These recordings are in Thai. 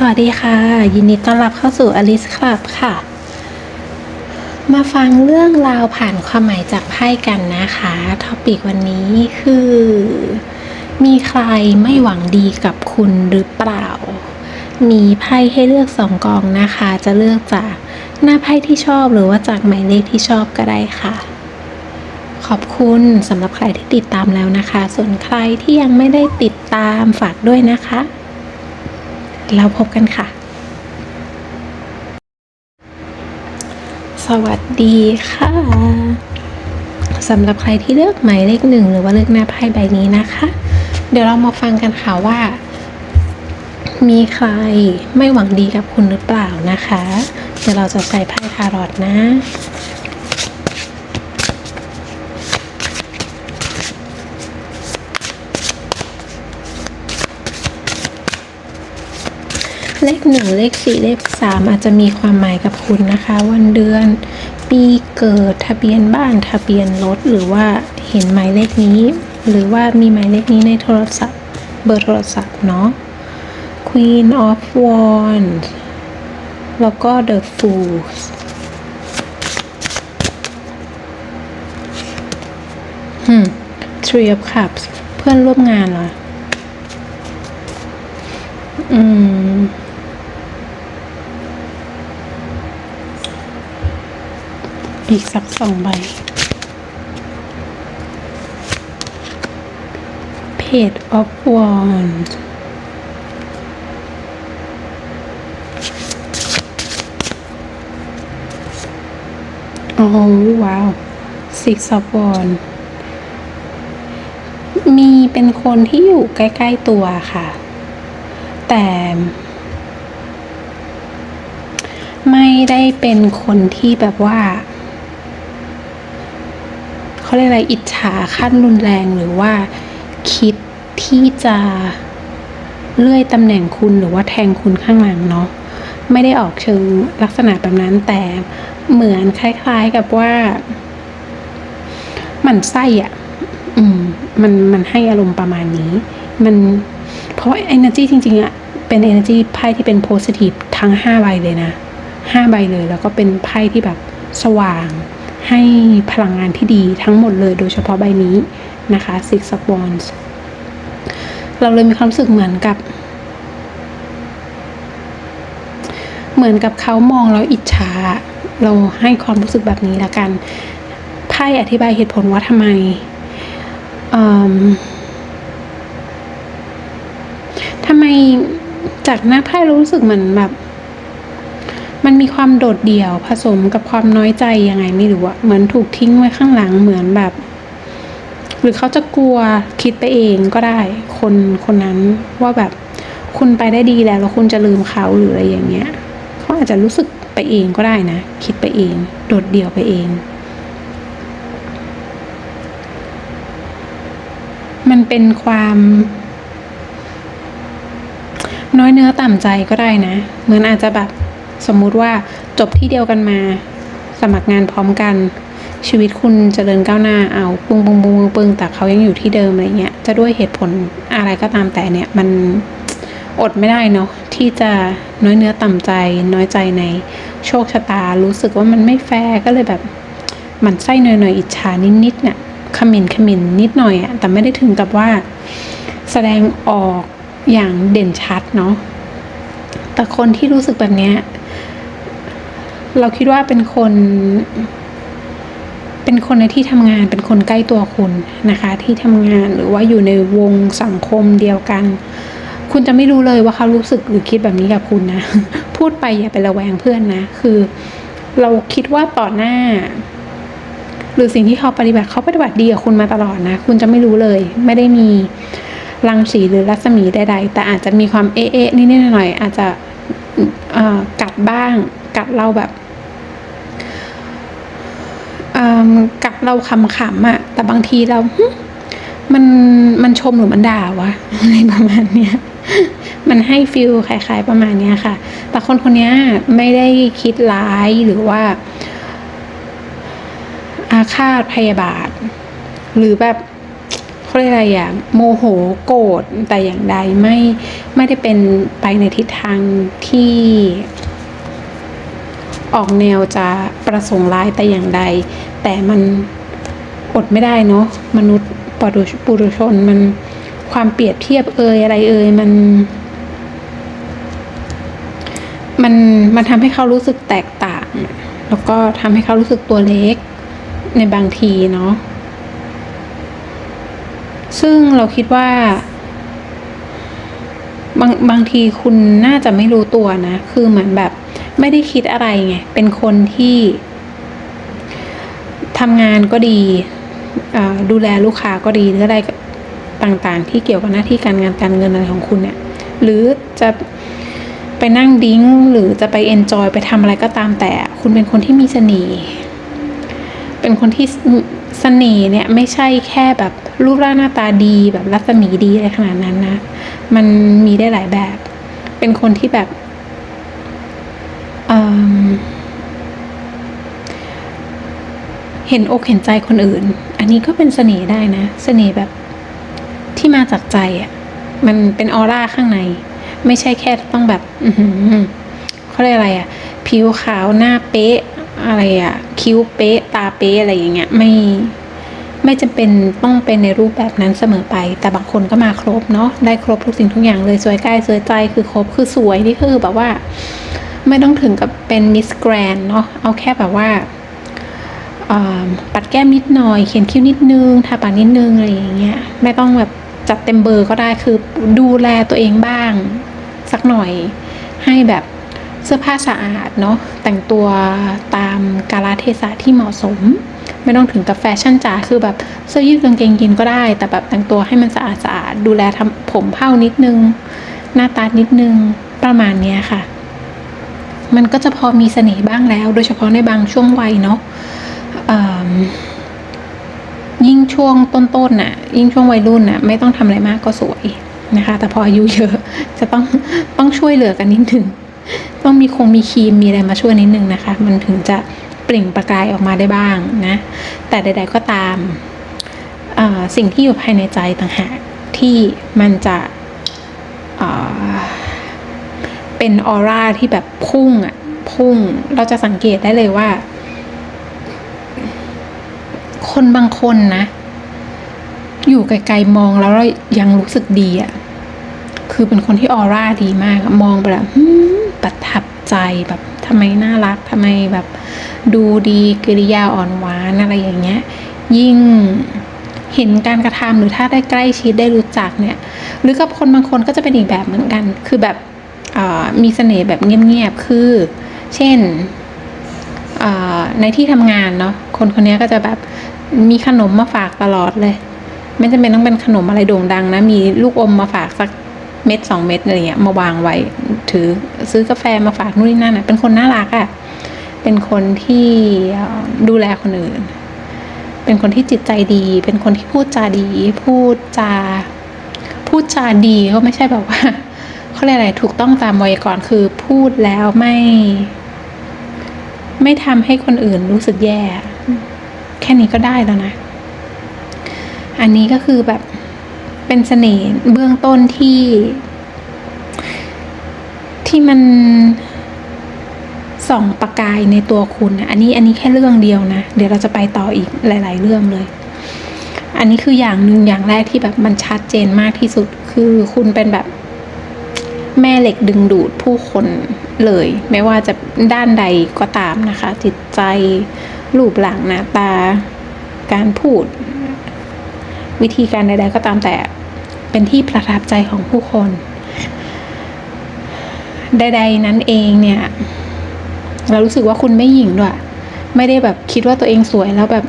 สวัสดีค่ะ ยินดีต้อนรับเข้าสู่ Alice Club ค่ะ มาฟังเรื่องราวผ่านความหมายจากไพ่กันนะคะท็อปิกวันนี้คือ มีใครไม่หวังดีกับคุณหรือเปล่า มีไพ่ให้เลือกสองกองนะคะ จะเลือกจากหน้าไพ่ที่ชอบหรือว่าจากหมายเลขที่ชอบก็ได้ค่ะ ขอบคุณสำหรับใครที่ติดตามแล้วนะคะ ส่วนใครที่ยังไม่ได้ติดตามฝากด้วยนะคะ แล้วพบกันค่ะ สวัสดีค่ะสำหรับใครที่เลือกหมายเลขหนึ่งหรือว่าเลือกหน้าไพ่ใบนี้นะคะ เดี๋ยวเรามาฟังกันค่ะว่า มีใครไม่หวังดีกับคุณหรือเปล่านะคะ เดี๋ยวเราจะใช้ไพ่ทารอตนะ เลขหนึ่งเลขสี่เลขสามอาจจะมีความหมายกับคุณนะคะ วันเดือน ปีเกิดทะเบียนบ้านทะเบียนรถหรือว่าเห็นหมายเลขนี้ หรือว่ามีหมายเลขนี้ในโทรศัพท์เบอร์โทรศัพท์เนาะ Queen of Wands แล้วก็ The Fools อืม Three of Cups เพื่อนร่วมงานเหรอ อืม อีกสักสองใบ Page of Wands โอ้ว้าว Six of Wands มีเป็นคนที่อยู่ใกล้ ๆ ตัวค่ะ แต่ไม่ได้เป็นคนที่แบบว่า เขาเรียกอะไรอิจฉาขั้นรุนแรงหรือว่าคิดที่จะเลื่อยตำแหน่งคุณหรือว่าแทงคุณข้างหลังเนาะไม่ได้ออกเชิงลักษณะแบบนั้นแต่เหมือนคล้าย ๆกับว่า มันไส้อะ่ะ อืม มันมันให้อารมณ์ประมาณนี้ มันเพราะ energy จริง ๆอะ่ะเป็น energy ไพ่ที่เป็น positive ทั้งห้าใบเลยนะห้าใบเลย แล้วก็เป็นไพ่ที่แบบสว่าง ให้พลังงานที่ดีทั้งหมดเลยโดยเฉพาะใบนี้นะคะ Six of Wands เราเลยมีความรู้สึกเหมือนกับ เหมือนกับเขามองแล้วอิจฉา เราให้ความรู้สึกแบบนี้ละกันไพ่อธิบายเหตุผลว่าทำไมอืมทำไมจากหน้าไพ่เรารู้สึกเหมือนแบบ มันมีความโดดเดี่ยวผสมกับความน้อยใจยังไงไม่รู้อะเหมือนถูกทิ้งไว้ข้างหลังเหมือนแบบ หรือเขาจะกลัวคิดไปเองก็ได้ คนคนนั้นว่าแบบคุณไปได้ดีแล้วแล้วคุณจะลืมเขาหรืออะไรอย่างเงี้ยเขาอาจจะรู้สึกไปเองก็ได้นะ คิดไปเอง โดดเดี่ยวไปเอง มันเป็นความ น้อยเนื้อต่ำใจก็ได้นะ เหมือนอาจจะแบบ สมมุติว่าจบที่เดียวกันมา สมัครงานพร้อมกัน ชีวิตคุณจเจริญก้าวหน้าเอาปุงปุงปุงปึ้งแต่เขายังอยู่ที่เดิมอะไรเงี้ยจะด้วยเหตุผลอะไรก็ตามแต่เนี่ยมันอดไม่ได้เนาะที่จะน้อยเนื้อต่ำใจ น้อยใจในโชคชะตา รู้สึกว่ามันไม่แฟร์ก็เลยแบบหมันไส้หน่อยๆอิจฉานิดๆเนี่ยขมินขมินนิดหน่อยอะแต่ไม่ได้ถึงกับว่า แสดงออกอย่างเด่นชัดเนาะแต่คนที่รู้สึกแบบเนี้ย เราคิดว่าเป็นคน เป็นคนในที่ทำงานเป็นคนใกล้ตัวคุณนะคะ ที่ทำงานหรือว่าอยู่ในวงสังคมเดียวกัน คุณจะไม่รู้เลยว่าเขารู้สึกหรือคิดแบบนี้กับคุณนะ พูดไปอย่าไประแวงเพื่อนนะ คือ เราคิดว่าต่อหน้า หรือสิ่งที่เขาปฏิบัติเขาปฏิบัติดีกับคุณมาตลอดนะ คุณจะไม่รู้เลย ไม่ได้มีรังสีหรือรัศมีใด ๆ แต่อาจจะมีความเอ๊ะๆนิดๆหน่อยๆอาจจะกัดบ้างกัดเราแบบ กัดเราขำๆอะแต่บางทีเรา มันมันชมหรือมันด่าวะอะไรประมาณเนี้ยมันให้ฟิลคล้าย ๆประมาณเนี้ยค่ะ แต่คนคนนี้ไม่ได้คิดร้ายหรือว่า อาฆาตพยาบาท หรือแบบเขาเรียกอะไรอย่างโมโหโกรธแต่อย่างใดไม่ไม่ได้เป็นไปในทิศทางที่ออกแนวจะ ประสงค์ร้ายแต่อย่างใด แต่มันอดไม่ได้เนาะมนุษย์ปุถุชปุถุชนมันความเปรียบเทียบเอ่ยอะไรเอ่ยมัน มันมันทำให้เขารู้สึกแตกต่าง แล้วก็ทำให้เขารู้สึกตัวเล็กในบางทีเนาะซึ่งเราคิดว่า บางบางทีคุณน่าจะไม่รู้ตัวนะ คือเหมือนแบบ ไม่ได้คิดอะไรไง เป็นคนที่ทำงานก็ดี ดูแลลูกค้าก็ดีหรืออะไรต่างๆ ที่เกี่ยวกับหน้าที่การงานการเงินอะไรของคุณเนี่ย หรือจะไปนั่งดิ้งหรือจะไปเอนจอยไปทำอะไรก็ตามแต่ คุณเป็นคนที่มีเสน่ห์เป็นคนที่เสน่ห์เนี่ยไม่ใช่แค่แบบรูปร่างหน้าตาดีแบบรัศมีดีอะไรขนาดนั้นนะ มันมีได้หลายแบบ เป็นคนที่แบบเอิ่ม เห็นอกเห็นใจคนอื่น อันนี้ก็เป็นเสน่ห์ได้นะ เสน่ห์แบบที่มาจากใจอะ่ะ มันเป็นออร่าข้างใน ไม่ใช่แค่ต้องแบบ อืเขาเรียกอะไรอะ่ะ ผิวขาวหน้าเป๊ะ อะไรอะ่ะ คิ้วเป๊ะ ตาเป๊ะอะไรอย่างเงี้ย ไม่ไม่จำเป็นต้องเป็นในรูปแบบนั้นเสมอไป แต่บางคนก็มาครบเนาะได้ครบทุกสิ่งทุกอย่างเลยสวยกายสวยใจคือครบคือสวยนี่คือแบบว่า ไม่ต้องถึงกับเป็นมิสแกรนเนาะเอาแค่แบบว่า ปัดแก้มนิดหน่อย เขียนคิ้วนิดนึงทาปากนิดนึงอะไรอย่างเงี้ยไม่ต้องแบบจัดเต็มเบอร์ก็ได้คือดูแลตัวเองบ้าง สักหน่อยให้แบบเสื้อผ้าสะอาดเนาะแต่งตัวตามกาลเทศะที่เหมาะสม ไม่ต้องถึงกับแฟชั่นจ๋าคือแบบเสื้อยืดกางเกงยีนก็ได้ แต่แบบแต่งตัวให้มันสะอาดสะอาดดูแลทำผมเผ้านิดนึง หน้าตานิดนึงประมาณเนี้ยค่ะ มันก็จะพอมีเสน่ห์บ้างแล้ว โดยเฉพาะในบางช่วงวัยเนาะ ยิ่งช่วงต้นๆน่ะ ยิ่งช่วงวัยรุ่นน่ะ ไม่ต้องทำอะไรมากก็สวยนะคะ แต่พออายุเยอะจะต้องต้องช่วยเหลือกันนิดนึงต้องมีคงมีครีมมีอะไรมาช่วยนิดนึงนะคะ มันถึงจะเปล่งประกายออกมาได้บ้างนะ แต่ใด ๆก็ตามสิ่งที่อยู่ภายในใจต่างหากที่มันจะเเป็นออร่าที่แบบพุ่งอะพุ่งเราจะสังเกตได้เลยว่า คนบางคนนะ อยู่ไกลๆมองแล้วยังรู้สึกดีอะคือเป็นคนที่ออร่าดีมาก มองไปแบบหืมประทับใจแบบทำไมน่ารักทำไมแบบ ดูดีกิริยาอ่อนหวานอะไรอย่างเงี้ย ยิ่งเห็นการกระทำหรือถ้าได้ใกล้ชิดได้รู้จักเนี่ย หรือกับคนบางคนก็จะเป็นอีกแบบเหมือนกัน คือแบบมีเสน่ห์แบบเงียบๆ คือ เช่นในที่ทำงานเนาะ คนคนนี้ก็จะแบบ มีขนมมาฝากตลอดเลย ไม่จำเป็นต้องเป็นขนมอะไรโด่งดังนะ มีลูกอมมาฝากสักเม็ดสองเม็ดอะไรเงี้ยมาวางไว้ ถือซื้อกาแฟมาฝากนู่นนี่นั่นอะเป็นคนน่ารักอะเป็นคนที่ดูแลคนอื่น เป็นคนที่จิตใจดี เป็นคนที่พูดจาดี พูดจา พูดจาดีก็ไม่ใช่แบบว่าเขาเรียกอะไรถูกต้องตามไวยากรณ์คือพูดแล้วไม่ ไม่ทำให้คนอื่นรู้สึกแย่ แค่นี้ก็ได้แล้วนะ อันนี้ก็คือแบบเป็นเสน่ห์เบื้องต้นที่ ที่มันส่องประกายในตัวคุณ อันนี้อันนี้แค่เรื่องเดียวนะ เดี๋ยวเราจะไปต่ออีกหลาย ๆ เรื่องเลย อันนี้คืออย่างหนึ่งอย่างแรกที่แบบมันชัดเจนมากที่สุดคือคุณเป็นแบบแม่เหล็กดึงดูดผู้คนเลย ไม่ว่าจะด้านใดก็ตามนะคะ จิตใจ รูปหลังหน้าตา การพูด วิธีการใดๆก็ตามแต่เป็นที่ประทับใจของผู้คน ใดๆนั้นเองเนี่ย เรารู้สึกว่าคุณไม่หยิ่งด้วย ไม่ได้แบบคิดว่าตัวเองสวยแล้วแบบ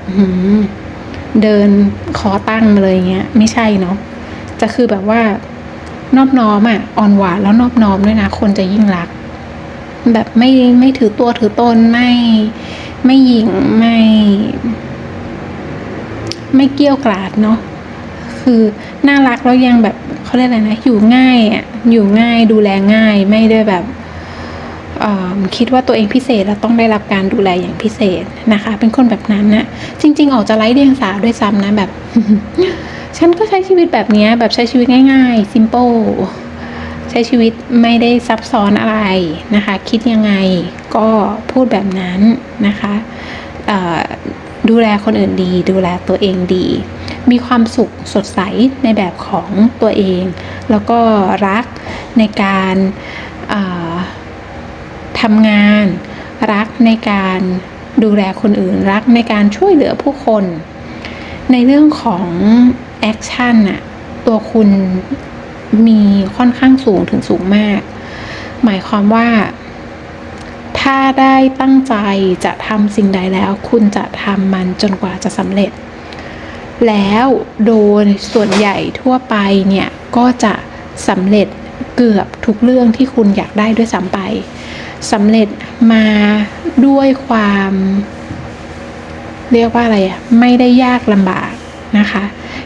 เดินคอตั้งมาเลยเงี้ย ไม่ใช่เนาะจะคือแบบว่านอบน้อมอะอ่อนหวานแล้วนอบน้อมด้วยนะ คนจะยิ่งรัก แบบไม่ไม่ถือตัวถือตนไม่ ไม่หยิงไม่ ไม่เกี้ยวกราดเนาะคือน่ารักแล้วยังแบบเขาเรียกอะไรนะอยู่ง่ายอะอยู่ง่ายดูแลง่ายไม่ได้แบบอ่อคิดว่าตัวเองพิเศษแล้วต้องได้รับการดูแลอย่างพิเศษนะคะ เป็นคนแบบนั้นนะจริง ๆ ออกจะไร้เดียงสาด้วยซ้ำนะแบบ ฉันก็ใช้ชีวิตแบบนี้แบบใช้ชีวิตง่ายๆ simple ใช้ชีวิตไม่ได้ซับซ้อนอะไรนะคะ คิดยังไงก็พูดแบบนั้นนะคะดูแลคนอื่นดี ดูแลตัวเองดี มีความสุขสดใสในแบบของตัวเอง แล้วก็รักในการทำงาน รักในการดูแลคนอื่น รักในการช่วยเหลือผู้คน ในเรื่องของแอคชั่นน่ะตัวคุณ มีค่อนข้างสูงถึงสูงมาก หมายความว่า ถ้าได้ตั้งใจจะทำสิ่งใดแล้ว คุณจะทำมันจนกว่าจะสำเร็จ แล้วโดยส่วนใหญ่ทั่วไปเนี่ย ก็จะสำเร็จเกือบทุกเรื่องที่คุณอยากได้ด้วยซ้ำไปสำเร็จมาด้วยความ เรียกว่าอะไรอะไม่ได้ยากลำบาก นะคะ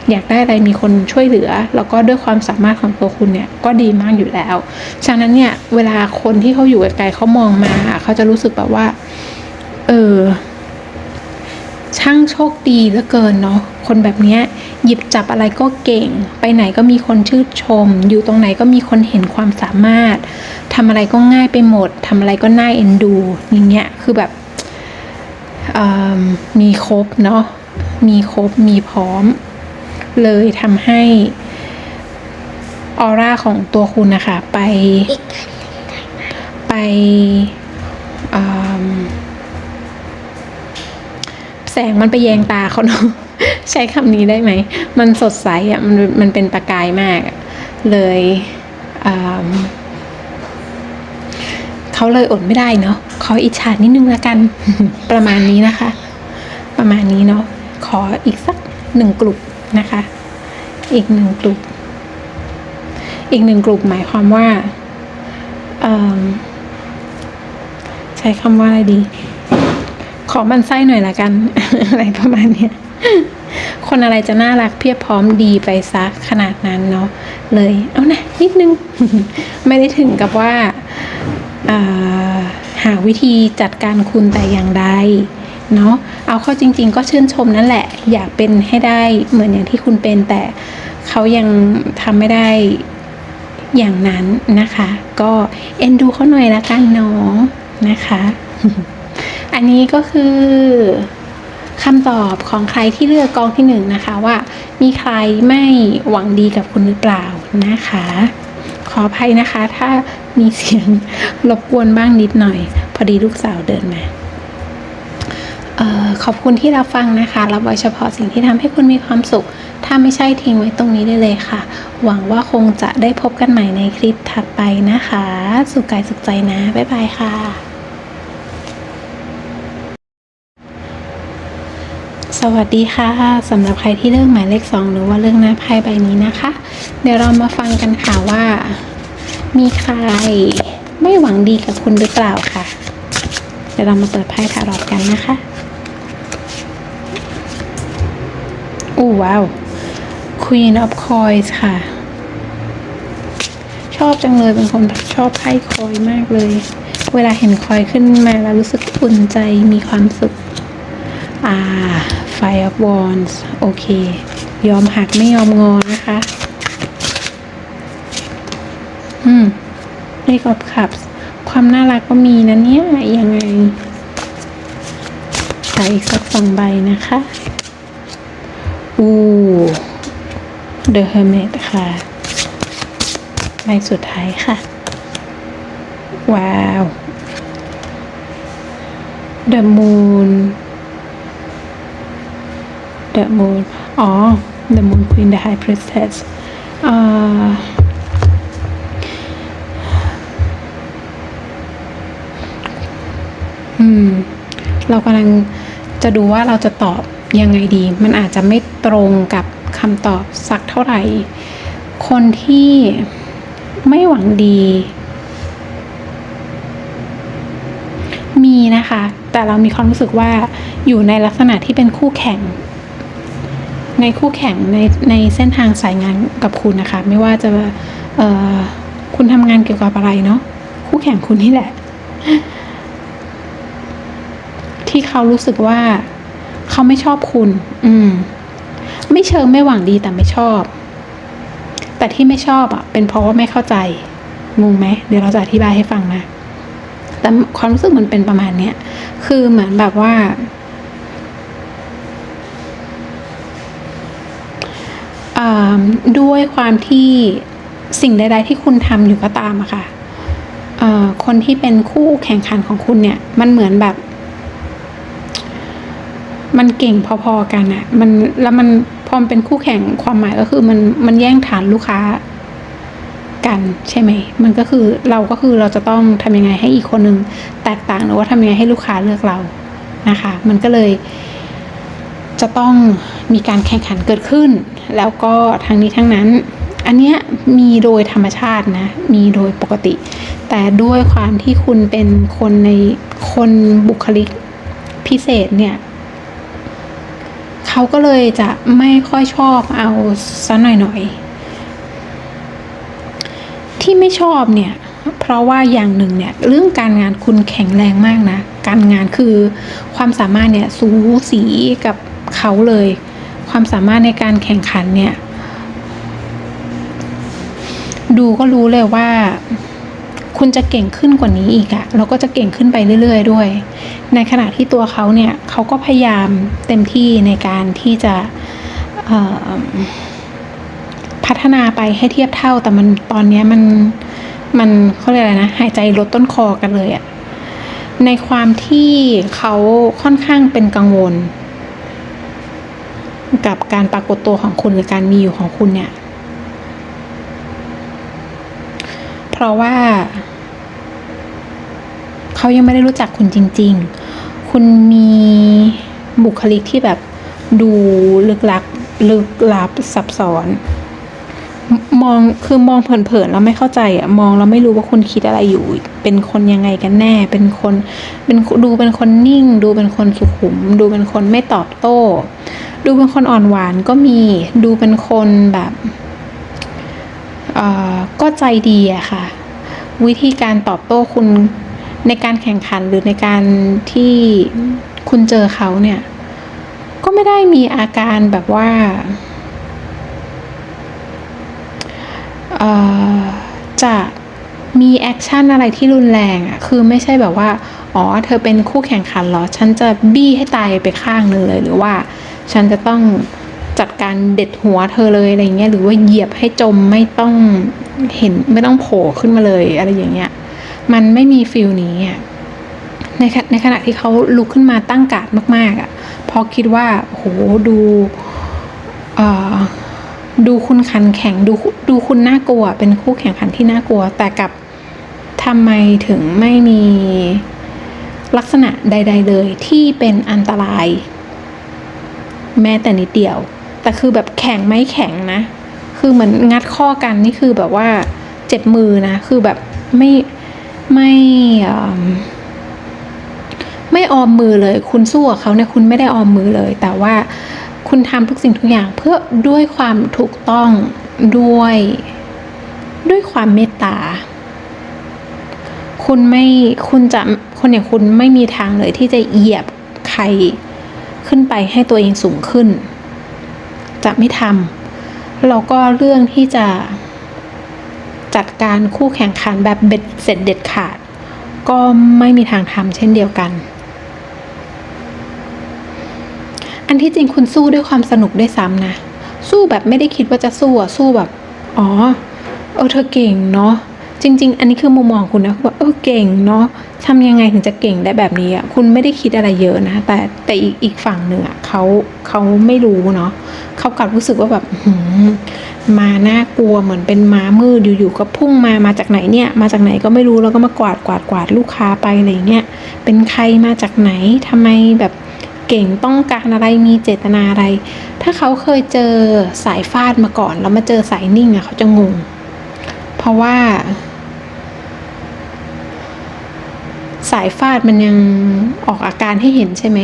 อยากได้อะไรมีคนช่วยเหลือ แล้วก็ด้วยความสามารถของตัวคุณเนี่ยก็ดีมากอยู่แล้ว ฉะนั้นเนี่ยเวลาคนที่เขาอยู่ไกลๆเขามองมา เขาจะรู้สึกแบบว่า เออช่างโชคดีเหลือเกินเนาะคนแบบนี้หยิบจับอะไรก็เก่ง ไปไหนก็มีคนชื่นชม อยู่ตรงไหนก็มีคนเห็นความสามารถทำอะไรก็ง่ายไปหมดทำอะไรก็น่าเอ็นดูอย่างเงี้ยคือแบบมีครบเนาะ มีครบมีพร้อม เลยทำให้ออร่าของตัวคุณนะคะไปไปแสงมันไปแยงตาเขาเนาะใช้คำนี้ได้ไหม มันสดใสอะมันมันเป็นประกายมาก เลยเขาเลยอดไม่ได้เนาะขออิจฉานิดนึงละกัน ประมาณนี้นะคะ ประมาณนี้เนาะ ขออีกสักหนึ่งกลุ่มนะคะ อีกหนึ่งกลุ่มอีกหนึ่งกลุ่มหมายความว่าใช้คำว่าอะไรดี ขอมันไส้หน่อยละกัน อะไรประมาณเนี้ยคนอะไรจะน่ารักเพียบพร้อมดีไปซักขนาดนั้นเนาะเลย เอานะนิดนึง ไม่ได้ถึงกับว่าอ่าหาวิธีจัดการคุณแต่อย่างใด เนาะเอาเข้าจริง ๆ ก็ชื่นชมนั่นแหละ อยากเป็นให้ได้เหมือนอย่างที่คุณเป็น แต่เขายังทำไม่ได้อย่างนั้นนะคะ ก็เอ็นดูเขาหน่อยละกันเนาะนะคะ อันนี้ก็คือคำตอบของใครที่เลือกกองที่หนึ่งนะคะว่า มีใครไม่หวังดีกับคุณหรือเปล่านะคะ ขออภัยนะคะ ถ้ามีเสียงรบกวนบ้างนิดหน่อย พอดีลูกสาวเดินมา ขอบคุณที่รับฟังนะคะรับไว้เฉพาะสิ่งที่ทำให้คุณมีความสุข ถ้าไม่ใช่ทิ้งไว้ตรงนี้ได้เลยค่ะ หวังว่าคงจะได้พบกันใหม่ในคลิปถัดไปนะคะ สุขกายสุขใจนะ บ๊ายบายค่ะสวัสดีค่ะสำหรับใครที่เลือกหมายเลขสองหรือว่าเลือกหน้าไพ่ใบนี้นะคะ เดี๋ยวเรามาฟังกันค่ะว่า มีใครไม่หวังดีกับคุณหรือเปล่าค่ะ เดี๋ยวเรามาเปิดไพ่ทารอตกันนะคะ อู้ว้าว Queen of Coins ค่ะ ชอบจังเลยเป็นคนชอบไพ่คอยมากเลย เวลาเห็นคอยขึ้นมาแล้วรู้สึกอุ่นใจมีความสุข อ่า Fire of Wands โอเค ยอมหักไม่ยอมงอนะคะ อืม Eight of Cups ความน่ารักก็มีนะเนี่ยยังไงใส่อีกสักสองใบนะคะ The Hermit ค่ะ ใบสุดท้ายค่ะ ว้าว The Moon The Moon อ๋อ The Moon Queen The High Priestess อ่าอืม เรากำลังจะดูว่าเราจะตอบ ยังไงดี มันอาจจะไม่ตรงกับคำตอบสักเท่าไหร่ คนที่ไม่หวังดี มีนะคะ แต่เรามีความรู้สึกว่าอยู่ในลักษณะที่เป็นคู่แข่ง ในคู่แข่งในในเส้นทางสายงานกับคุณนะคะ ไม่ว่าจะคุณทำงานเกี่ยวกับอะไรเนาะคู่แข่งคุณนี่แหละ ที่เขารู้สึกว่า เขาไม่ชอบคุณ อืม ไม่เชิงไม่หวังดีแต่ไม่ชอบ แต่ที่ไม่ชอบอะ เป็นเพราะว่าไม่เข้าใจ งงไหม เดี๋ยวเราจะอธิบายให้ฟังนะ แต่ความรู้สึกมันเป็นประมาณเนี้ย คือเหมือนแบบว่าอ่าด้วยความที่สิ่งใด ๆ ที่คุณทำอยู่ก็ตามอะค่ะอ่อคนที่เป็นคู่แข่งขันของคุณเนี่ย มันเหมือนแบบ มันเก่งพอๆกันอะมันแล้วมันพอมเป็นคู่แข่งความหมายก็คือมันมันแย่งฐานลูกค้ากันใช่ไหม มันก็คือเราก็คือเราจะต้องทำยังไงให้อีกคนนึงแตกต่างหรือว่าทำยังไงให้ลูกค้าเลือกเรานะคะ มันก็เลย จะต้องมีการแข่งขันเกิดขึ้น แล้วก็ทั้งนี้ทั้งนั้น อันเนี้ยมีโดยธรรมชาตินะ มีโดยปกติ แต่ด้วยความที่คุณเป็นคนในคนบุคลิกพิเศษเนี่ย เขาก็เลยจะไม่ค่อยชอบเอาซะหน่อยๆ ที่ไม่ชอบเนี่ย เพราะว่าอย่างหนึ่งเนี่ย เรื่องการงานคุณแข็งแรงมากนะ การงานคือความสามารถเนี่ยสูสีกับเขาเลย ความสามารถในการแข่งขันเนี่ย ดูก็รู้เลยว่า คุณจะเก่งขึ้นกว่านี้อีกอะแล้วก็จะเก่งขึ้นไปเรื่อย ๆ ด้วย ในขณะที่ตัวเขาเนี่ยเขาก็พยายามเต็มที่ในการที่จะพัฒนาไปให้เทียบเท่า แต่มันตอนนี้มันมันเขาเรียกอะไรนะหายใจลดต้นคอกันเลยอะในความที่เขาค่อนข้างเป็นกังวล กับการปรากฏตัวของคุณหรือการมีอยู่ของคุณเนี่ย เพราะว่า เขายังไม่ได้รู้จักคุณจริง ๆ คุณมีบุคลิกที่แบบดูลึกลับลึกลับซับซ้อน มองคือมองเผินๆแล้วไม่เข้าใจอะมองแล้วไม่รู้ว่าคุณคิดอะไรอยู่ เป็นคนยังไงกันแน่ เป็นคนเป็นดูเป็นคนนิ่ง ดูเป็นคนสุขุม ดูเป็นคนไม่ตอบโต้ ดูเป็นคนอ่อนหวานก็มี ดูเป็นคนแบบเอ่อก็ใจดีอะค่ะ วิธีการตอบโต้คุณ ในการแข่งขันหรือในการที่คุณเจอเขาเนี่ย ก็ไม่ได้มีอาการแบบว่าจะมีแอคชั่นอะไรที่รุนแรงอะ คือไม่ใช่แบบว่า อ๋อ เธอเป็นคู่แข่งขันเหรอ ฉันจะบี้ให้ตายไปข้างหนึ่งเลย หรือว่า ฉันจะต้องจัดการเด็ดหัวเธอเลยอะไรเงี้ย หรือว่าเหยียบให้จมไม่ต้องเห็นไม่ต้องโผล่ขึ้นมาเลยอะไรอย่างเงี้ย มันไม่มีฟิลนี้อะในในขณะที่เขาลุกขึ้นมาตั้งการ์ดมาก ๆอะเพราะคิดว่าโหดูดูคุณขันแข็งดูดูคุณน่ากลัว เป็นคู่แข่งขันที่น่ากลัว แต่กับทำไมถึงไม่มีลักษณะใด ๆ เลยที่เป็นอันตราย แม้แต่นิดเดียว แต่คือแบบแข็งไม่แข็งนะ คือเหมือนงัดข้อกันนี่คือแบบว่าเจ็บมือนะ คือแบบไม่ ไม่ไม่ออมมือเลย คุณสู้กับเขาเนี่ยคุณไม่ได้ออมมือเลย แต่ว่าคุณทำทุกสิ่งทุกอย่างเพื่อด้วยความถูกต้องด้วยด้วยความเมตตา คุณไม่คุณจะคนอย่างคุณไม่มีทางเลยที่จะเหยียบใครขึ้นไปให้ตัวเองสูงขึ้น จะไม่ทำแล้วก็เรื่องที่จะ จัดการคู่แข่งขันแบบเบ็ดเสร็จเด็ดขาด ก็ไม่มีทางทำเช่นเดียวกัน อันที่จริงคุณสู้ด้วยความสนุกด้วยซ้ำนะ สู้แบบไม่ได้คิดว่าจะสู้อะสู้แบบ อ๋อ เออเธอเก่งเนาะ จริง ๆ อันนี้คือมุมมองคุณนะแบบเออเก่งเนาะทำยังไงถึงจะเก่งได้แบบนี้อะคุณไม่ได้คิดอะไรเยอะนะ แต่แต่อีกอีกฝั่งหนึ่งอะเขาเขาไม่รู้เนาะเขากลับรู้สึกว่าแบบมาน่ากลัวเหมือนเป็นม้ามืดอยู่ๆก็พุ่งมามาจากไหนเนี่ย มาจากไหนก็ไม่รู้แล้วก็มากวาดกวาดกวาดลูกค้าไปอะไรเงี้ยเป็นใครมาจากไหนทำไมแบบเก่งต้องการอะไรมีเจตนาอะไร ถ้าเขาเคยเจอสายฟาดมาก่อน แล้วมาเจอสายนิ่งอะเขาจะงง เพราะว่า สายฟาดมันยังออกอาการให้เห็นใช่ไหม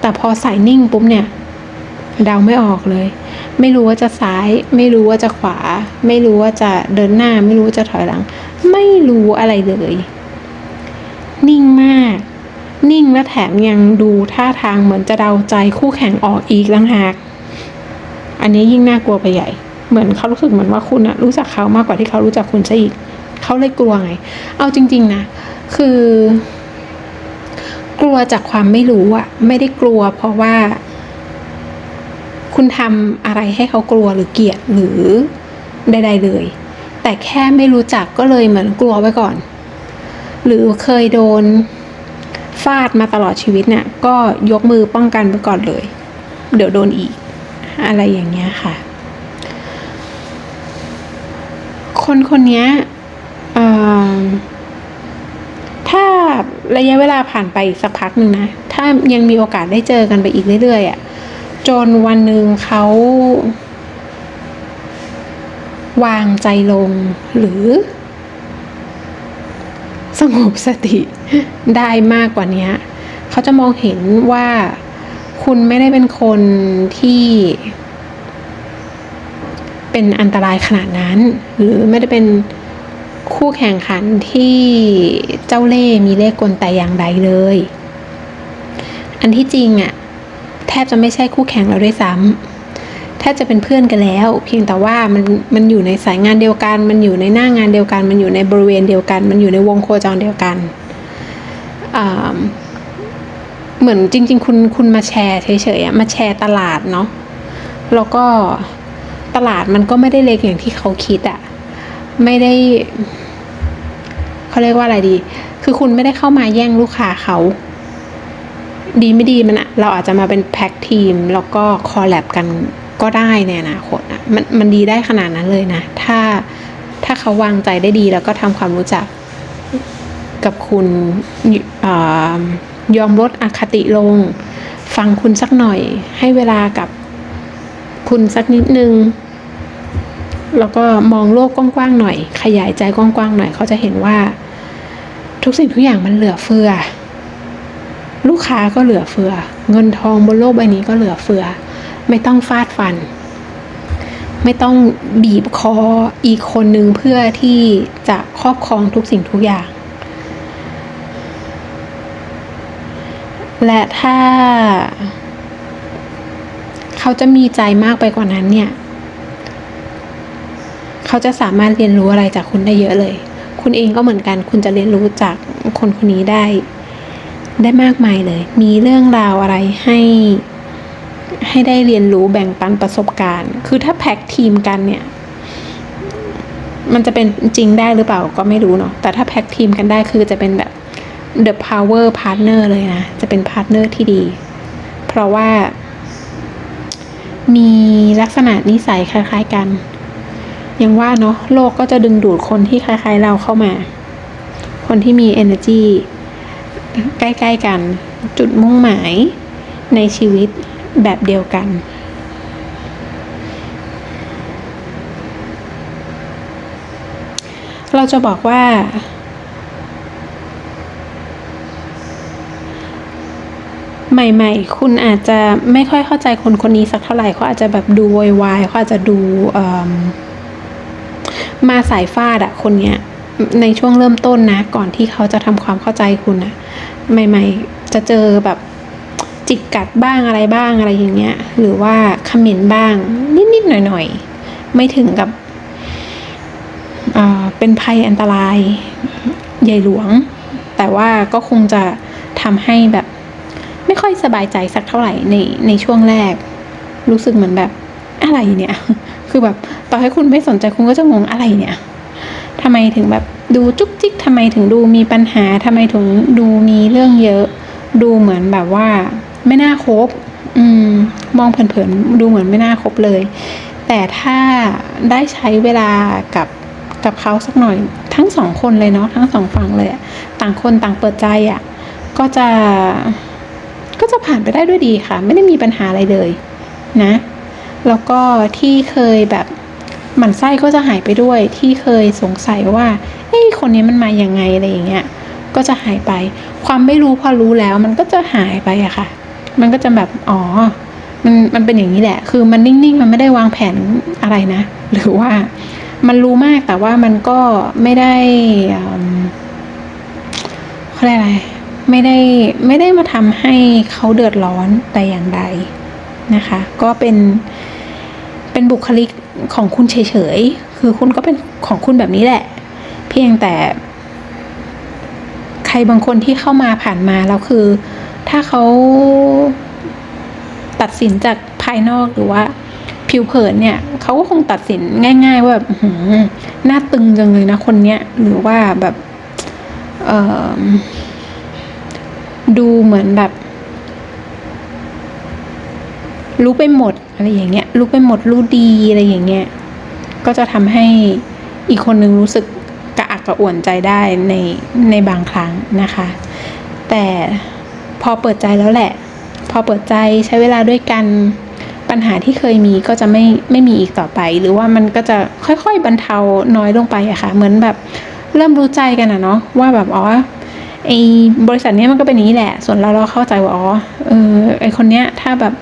แต่พอสายนิ่งปุ๊บเนี่ย เดาไม่ออกเลย ไม่รู้ว่าจะซ้าย ไม่รู้ว่าจะขวา ไม่รู้ว่าจะเดินหน้า ไม่รู้ว่าจะถอยหลัง ไม่รู้อะไรเลย นิ่งมาก นิ่งและแถมยังดูท่าทางเหมือนจะเดาใจคู่แข่งออกอีกต่างหาก อันนี้ยิ่งน่ากลัวไปใหญ่ เหมือนเขารู้สึกเหมือนว่าคุณอะรู้จักเขามากกว่าที่เขารู้จักคุณซะอีก เขาเลยกลัวไง เอาจริง ๆ นะ คือ กลัวจากความไม่รู้อะไม่ได้กลัว เพราะว่า คุณทำอะไรให้เขากลัวหรือเกลียดหรือใดๆเลย แต่แค่ไม่รู้จักก็เลยเหมือนกลัวไว้ก่อน หรือเคยโดนฟาดมาตลอดชีวิตเนี่ยก็ยกมือป้องกันไปก่อนเลย เดี๋ยวโดนอีก อะไรอย่างเงี้ยค่ะ คนคนเนี้ยเอิ่มถ้า ระยะเวลาผ่านไปอีกสักพักหนึ่งนะ ถ้ายังมีโอกาสได้เจอกันไปอีกเรื่อยๆอะ่ะ จนวันหนึ่งเขา วางใจลงหรือ สงบสติได้มากกว่านี้เขาจะมองเห็นว่าคุณไม่ได้เป็นคนที่ เป็นอันตรายขนาดนั้น หรือไม่ได้เป็น คู่แข่งขันที่เจ้าเล่ห์มีเล่ห์กลแต่อย่างใดเลย อันที่จริงอะ่ะแทบจะไม่ใช่คู่แข่งเราด้วยซ้ำแทบจะเป็นเพื่อนกันแล้ว เพียงแต่ว่ามันมันอยู่ในสายงานเดียวกัน มันอยู่ในหน้างานเดียวกัน มันอยู่ในบริเวณเดียวกัน มันอยู่ในวงโคจรเดียวกันเหมือนจริง ๆ คุณคุณมาแชร์เฉยๆอะมาแชร์ตลาดเนาะแล้วก็ตลาดมันก็ไม่ได้เล็กอย่างที่เขาคิดอะ ไม่ได้เขาเรียกว่าอะไรดี คือคุณไม่ได้เข้ามาแย่งลูกค้าเขา ดีไม่ดีมันอะเราอาจจะมาเป็นแพ็กทีม แล้วก็คอลแลบกันก็ได้ในอนาคตอะมันมันดีได้ขนาดนั้นเลยนะ ถ้าถ้าเขาวางใจได้ดีแล้วก็ทำความรู้จักกับคุณอายอมลดอคติลง ฟังคุณสักหน่อย ให้เวลากับคุณสักนิดนึง แล้วก็มองโลกกว้างๆหน่อย ขยายใจกว้างๆหน่อย เขาจะเห็นว่า ทุกสิ่งทุกอย่างมันเหลือเฟือ ลูกค้าก็เหลือเฟือ เงินทองบนโลกใบนี้ก็เหลือเฟือ ไม่ต้องฟาดฟัน ไม่ต้องบีบคออีกคนนึงเพื่อที่จะครอบครองทุกสิ่งทุกอย่าง และถ้า เขาจะมีใจมากไปกว่านั้นเนี่ย เขาจะสามารถเรียนรู้อะไรจากคุณได้เยอะเลย คุณเองก็เหมือนกัน คุณจะเรียนรู้จากคนคนนี้ได้ ได้มากมายเลย มีเรื่องราวอะไรให้ให้ได้เรียนรู้แบ่งปันประสบการณ์ คือถ้าแพ็กทีมกันเนี่ย มันจะเป็นจริงได้หรือเปล่าก็ไม่รู้เนาะ แต่ถ้าแพ็กทีมกันได้คือจะเป็นแบบ the power partner เลยนะ จะเป็นพาร์ทเนอร์ที่ดี เพราะว่ามีลักษณะนิสัยคล้าย ๆกัน ยังว่าเนาะโลกก็จะดึงดูดคนที่คล้ายๆเราเข้ามา คนที่มี energy ใกล้ๆกัน จุดมุ่งหมายในชีวิตแบบเดียวกันเราจะบอกว่า ใหม่ ๆ คุณอาจจะไม่ค่อยเข้าใจคนคนนี้สักเท่าไหร่เขาอาจจะแบบดูโวยวายเขาอาจจะดู มาสายฟาดอะคนเนี้ยในช่วงเริ่มต้นนะ ก่อนที่เขาจะทำความเข้าใจคุณอะใหม่ ๆ จะเจอแบบจิกกัดบ้างอะไรบ้างอะไรอย่างเงี้ย หรือว่าคอมเมนต์บ้าง นิดๆหน่อยๆ ไม่ถึงกับเป็นภัยอันตรายใหญ่หลวง แต่ว่าก็คงจะทำให้แบบ ไม่ค่อยสบายใจสักเท่าไหร่ในในช่วงแรก รู้สึกเหมือนแบบอะไรเนี่ย คือแบบต่อให้คุณไม่สนใจคุณก็จะงงอะไรเนี่ยทำไมถึงแบบดูจุกจิกทำไมถึงดูมีปัญหาทำไมถึงดูมีเรื่องเยอะ ดูเหมือนแบบว่า ไม่น่าคบอืมมองเผินๆดูเหมือนไม่น่าคบเลย แต่ถ้าได้ใช้เวลากับกับเขาสักหน่อยทั้งสองคนเลยเนาะทั้งสองฝั่งเลยต่างคนต่างเปิดใจอะ่ะก็จะก็จะผ่านไปได้ด้วยดีค่ะ ไม่ได้มีปัญหาอะไรเลยนะ แล้วก็ที่เคยแบบหมันไส้ก็จะหายไปด้วยที่เคยสงสัยว่าเอ้คนนี้มันมาอย่างไงอะไรอย่างเงี้ยก็จะหายไป ความไม่รู้พอรู้แล้วมันก็จะหายไปอะค่ะ มันก็จะแบบอ๋อมันมันเป็นอย่างนี้แหละ คือมันนิ่งๆ มันไม่ได้วางแผนอะไรนะ หรือว่ามันรู้มากแต่ว่ามันก็ไม่ได้เขาเรียกอะไร ไม่ได้ไม่ได้มาทำให้เขาเดือดร้อนแต่อย่างใดนะคะ ก็เป็น เป็นบุคลิกของคุณเฉยๆ คือคุณก็เป็นของคุณแบบนี้แหละ เพียงแต่ ใครบางคนที่เข้ามาผ่านมาแล้วคือ ถ้าเขาตัดสินจากภายนอกหรือว่า ผิวเผินเนี่ยเขาก็คงตัดสินง่าย ๆ ว่าแบบหือหน้าตึงจังเลยนะคนเนี้ยหรือว่าแบบดูเหมือนแบบ รู้ไปหมดอะไรอย่างเงี้ยรู้ไปหมดรู้ดีอะไรอย่างเงี้ยก็จะทำให้อีกคนนึงรู้สึกกระอักกระอ่วนใจได้ในในบางครั้งนะคะ แต่พอเปิดใจแล้วแหละ พอเปิดใจใช้เวลาด้วยกันปัญหาที่เคยมีก็จะไม่ไม่มีอีกต่อไป หรือว่ามันก็จะค่อยๆบรรเทาน้อยลงไปอะค่ะ เหมือนแบบเริ่มรู้ใจกันอะเนาะว่าแบบอ๋อไอบริษัทนี้มันก็เป็นนี้แหละ ส่วนเราเราเข้าใจว่าอ๋อเออไอคนเนี้ยถ้าแบบ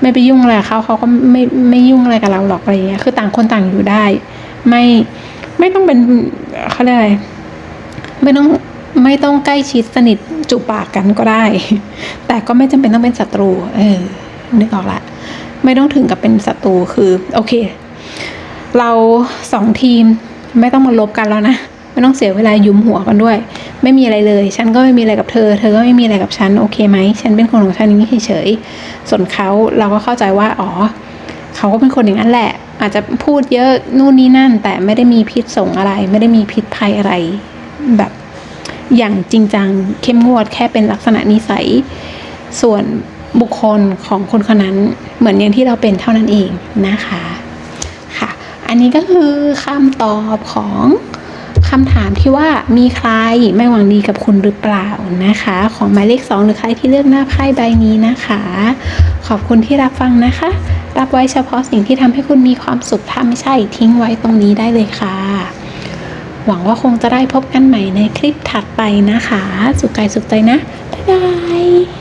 ไม่ไปยุ่งอะไรเขาเขาก็ไม่ไม่ยุ่งอะไรกับเราหรอกอะไรเงี้ยคือต่างคนต่างอยู่ได้ ไม่ไม่ต้องเป็นเขาเรียกอะไรไม่ต้องไม่ต้องใกล้ชิดสนิทจูบปากกันก็ได้ แต่ก็ไม่จำเป็นต้องเป็นศัตรู เออนึกออกละไม่ต้องถึงกับเป็นศัตรูคือ โอเค เราสองทีมไม่ต้องมาลบกันแล้วนะ ไม่ต้องเสียเวลายุมหัวกันด้วย ไม่มีอะไรเลย ฉันก็ไม่มีอะไรกับเธอ เธอก็ไม่มีอะไรกับฉันโอเคไหมฉันเป็นคนของฉันอย่างนี้เฉยๆส่วนเขาเราก็เข้าใจว่าอ๋อเขาก็เป็นคนอย่างนั้นแหละ อาจจะพูดเยอะนู่นนี่นั่น แต่ไม่ได้มีพิษสงอะไร ไม่ได้มีพิษภัยอะไร แบบอย่างจริงจังเข้มงวดแค่เป็นลักษณะนิสัย ส่วนบุคคลของคนคนนั้นเหมือนอย่างที่เราเป็นเท่านั้นเองนะคะ ค่ะ อันนี้ก็คือคำตอบของ คำถามที่ว่ามีใครไม่หวังดีกับคุณหรือเปล่านะคะ ของหมายเลขสองหรือใครที่เลือกหน้าไพ่ใบนี้นะคะ ขอบคุณที่รับฟังนะคะ รับไว้เฉพาะสิ่งที่ทำให้คุณมีความสุขถ้าไม่ใช่ทิ้งไว้ตรงนี้ได้เลยค่ะ หวังว่าคงจะได้พบกันใหม่ในคลิปถัดไปนะคะ สุขกายสุขใจนะบ๊ายบาย